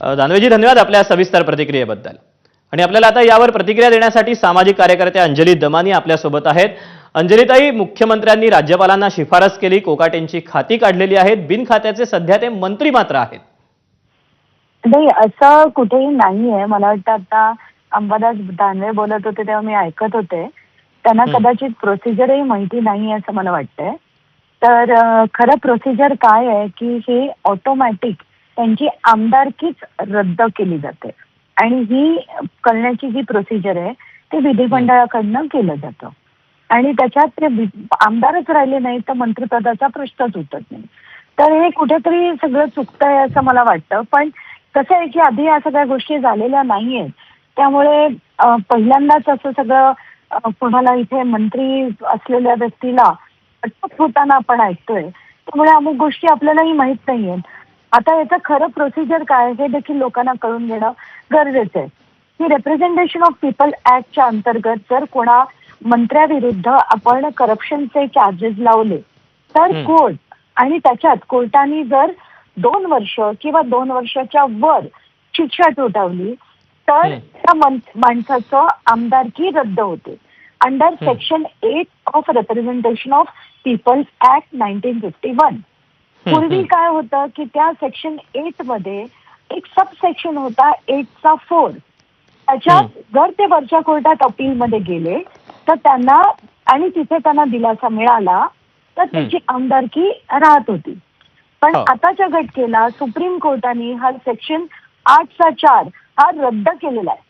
दानवेजी धन्यवाद आपल्या सविस्तर प्रतिक्रियेबद्दल. आणि आपल्याला आता यावर प्रतिक्रिया देण्यासाठी सामाजिक कार्यकर्त्या अंजली दमानी आपल्यासोबत आहेत. अंजलीताई मुख्यमंत्र्यांनी राज्यपालांना शिफारस केली कोकाटेंची खाती काढलेली आहेत. बिन खात्याचे सध्या ते मंत्री मात्र आहेत. नाही असं कुठेही नाहीये. मला वाटतं आता अंबादास दानवे बोलत होते तेव्हा मी ऐकत होते. त्यांना. कदाचित प्रोसिजरही माहिती नाही असं मला वाटतंय. तर खरं प्रोसिजर काय आहे की ही ऑटोमॅटिक त्यांची आमदारकीच रद्द केली जाते. आणि ही करण्याची जी प्रोसिजर आहे ती विधिमंडळाकडनं केलं जातं. आणि त्याच्यात ते आमदारच राहिले नाही तर मंत्रिपदाचा प्रश्नच उठत नाही. तर हे कुठेतरी सगळं चुकतंय असं मला वाटतं. पण कसं आहे की आधी या सगळ्या गोष्टी झालेल्या नाहीयेत. त्यामुळे पहिल्यांदाच असं सगळं कोणाला इथे मंत्री असलेल्या व्यक्तीला अटक होताना आपण ऐकतोय. त्यामुळे अमुक गोष्टी आपल्यालाही माहीत नाहीयेत. आता याचं खरं प्रोसिजर काय हे देखील लोकांना कळून घेणं गरजेचं आहे की रिप्रेझेंटेशन ऑफ पीपल ऍक्टच्या अंतर्गत जर कोणा मंत्र्याविरुद्ध आपण करप्शनचे चार्जेस लावले तर. कोर्ट आणि त्याच्यात कोर्टाने जर दोन वर्ष किंवा दोन वर्षाच्या वर शिक्षा ठोठावली तर. त्या माणसाचं आमदारकी रद्द होते under section eight of representation of people act nineteen fifty one पूर्वी. काय होतं की त्या सेक्शन एटमध्ये एक सब सेक्शन होता एटचा फोर त्याच्यात जर ते वरच्या कोर्टात अपील मध्ये गेले तर त्यांना आणि तिथे त्यांना दिलासा मिळाला तर त्याची आमदारकी राहत होती. पण हो. आताच्या घटकेला सुप्रीम कोर्टाने हा सेक्शन आठचा चार हा रद्द केलेला आहे.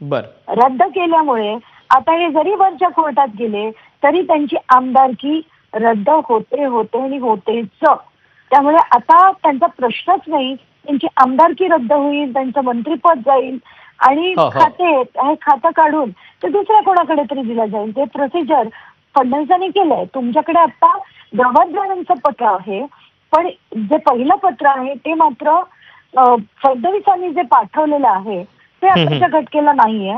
बर. रद्द केल्यामुळे आता हे जरी वरच्या कोर्टात गेले तरी त्यांची आमदारकी रद्द होते होते आणि होतेच. त्यामुळे आता त्यांचा प्रश्नच नाही. त्यांची आमदारकी रद्द होईल त्यांचं मंत्रीपद जाईल आणि हो, हो. खाते हे खातं काढून ते दुसऱ्या कोणाकडे तरी दिलं जाईल. ते प्रोसिजर फडणवीसांनी केलंय. तुमच्याकडे आता गव्हर्नरांचं पत्र आहे पण जे पहिलं पत्र आहे ते मात्र फडणवीसांनी जे पाठवलेलं आहे ते. आताच्या घटकेला नाहीये.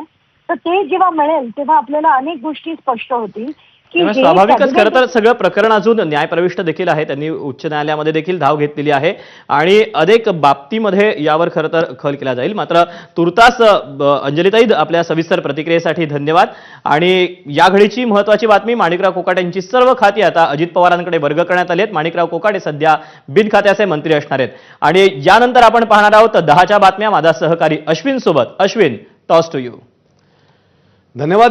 तर ते जेव्हा मिळेल तेव्हा आपल्याला अनेक गोष्टी स्पष्ट होतील. त्यामुळे स्वाभाविकच खरं तर सगळं प्रकरण अजून न्यायप्रविष्ट देखील आहे त्यांनी उच्च न्यायालयामध्ये देखील धाव घेतलेली आहे. आणि अनेक बाबतीमध्ये यावर खरं तर खल केला जाईल. मात्र तुर्तास अंजलीताई आपल्या सविस्तर प्रतिक्रियेसाठी धन्यवाद. आणि या घडीची महत्वाची बातमी माणिकराव कोकाटे यांची सर्व खाती आता अजित पवारांकडे वर्ग करण्यात आली आहेत. माणिकराव कोकाटे सध्या बिन खात्याचे मंत्री असणार आहेत. आणि यानंतर आपण पाहणार आहोत दहाच्या बातम्या. माझा सहकारी अश्विन सोबत. Ashwin toss to you. धन्यवाद.